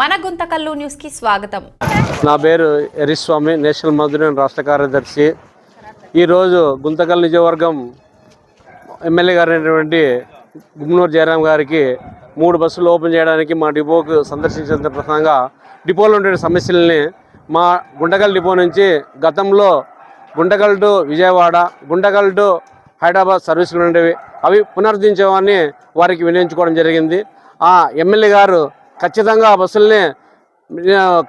మన గుంతకల్లు న్యూస్కి స్వాగతం. నా పేరు ఎరిస్వామి నేషనల్ మధురైన రాష్ట్ర కార్యదర్శి. ఈరోజు గుంతకల్ నియోజకవర్గం ఎమ్మెల్యే గారైనటువంటి గుమ్నూరు జయరాం గారికి మూడు బస్సులు ఓపెన్ చేయడానికి మా డిపోకు సందర్శించిన ప్రసంగా డిపోలో ఉండే సమస్యల్ని మా గుంటకల్ డిపో నుంచి గతంలో గుంటకల్ టు విజయవాడ గుంటకల్ టు హైదరాబాద్ సర్వీసులు ఉండేవి. అవి పునరుద్ధరించేవాన్ని వారికి వినియోగించుకోవడం జరిగింది. ఆ ఎమ్మెల్యే గారు ఖచ్చితంగా ఆ బస్సుల్ని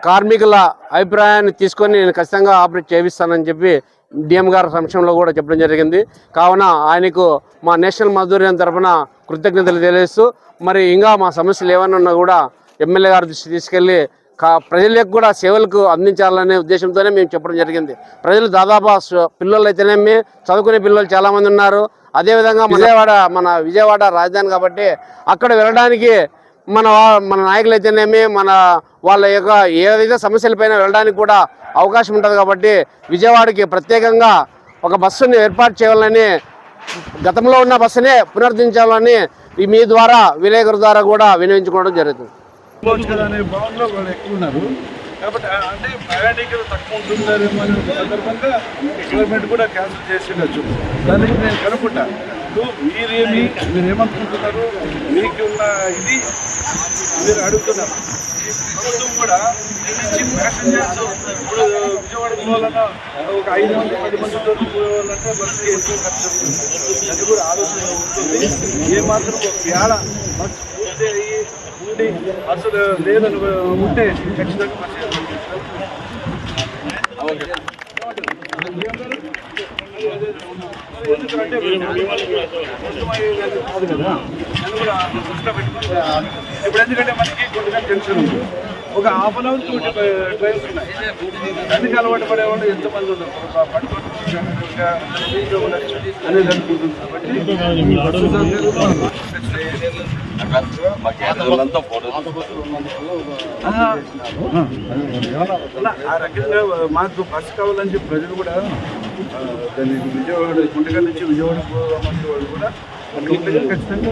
కార్మికుల అభిప్రాయాన్ని తీసుకొని నేను ఖచ్చితంగా ఆపరేట్ చేయిస్తానని చెప్పి డిఎం గారి సమక్షంలో కూడా చెప్పడం జరిగింది. కావున ఆయనకు మా నేషనల్ మజదూరియం తరఫున కృతజ్ఞతలు తెలియజేస్తూ మరి ఇంకా మా సమస్యలు ఏమైనా ఉన్నా కూడా ఎమ్మెల్యే గారి దృష్టి తీసుకెళ్ళి కా ప్రజలకు కూడా సేవలకు అందించాలనే ఉద్దేశంతోనే మేము చెప్పడం జరిగింది. ప్రజలు దాదాపు పిల్లలు అయితేనేమి చదువుకునే పిల్లలు చాలామంది ఉన్నారు. అదేవిధంగా విజయవాడ. మన విజయవాడ రాజధాని కాబట్టి అక్కడ వెళ్ళడానికి మన మన నాయకులు అయితేనేమి మన వాళ్ళ యొక్క ఏదైతే సమస్యలపైన వెళ్ళడానికి కూడా అవకాశం ఉంటుంది కాబట్టి విజయవాడకి ప్రత్యేకంగా ఒక బస్సుని ఏర్పాటు చేయాలని గతంలో ఉన్న బస్సునే పునరుద్ధరించాలని మీ ద్వారా విలేకరు ద్వారా కూడా వినియోగించుకోవడం జరుగుతుంది. కాబట్టి అంటే ప్రయాణికులు తక్కువ ఉంటుందేమో అనే సందర్భంగా గవర్నమెంట్ కూడా క్యాన్సిల్ చేసిండొచ్చు. దానికి నేను కనుక్కుంటాను ఇప్పుడు మీరేమి మీరు ఏమనుకుంటున్నారు మీకు ఉన్న ఇది మీరు అడుగుతున్నారు. ప్రభుత్వం కూడా ఈ ప్యాసింజర్స్ ఇప్పుడు విజయవాడకు పోవాలన్నా ఒక ఐదు మంది పది మందితో పోవాలంటే బస్సుకి ఎక్కువ ఖర్చు వస్తుంది అది కూడా ఆలోచన ఉంటుంది. ఏమాత్రం ఒక వేళ బస్సు పూర్తి అయ్యి ఉండి అసలు లేదని ఉంటే ఖచ్చితంగా బస్సు ఏర్పాటు చేస్తాం. ఎందుకంటే ఇప్పుడు ఎందుకంటే మనకి కొద్దిగా టెన్షన్ ఉంది ఒక half an hour two trains ఉన్నాయి దానికి అలవాటు పడేవాళ్ళు ఎంతమంది ఉన్నారు అనేది అనుకుంటుంది కాబట్టి ఆ రకంగా మాకు బస్సు కావాలని చెప్పి ప్రజలు కూడా దాన్ని విజయవాడ గుంటగల్ నుంచి విజయవాడ వాళ్ళు కూడా ఖచ్చితంగా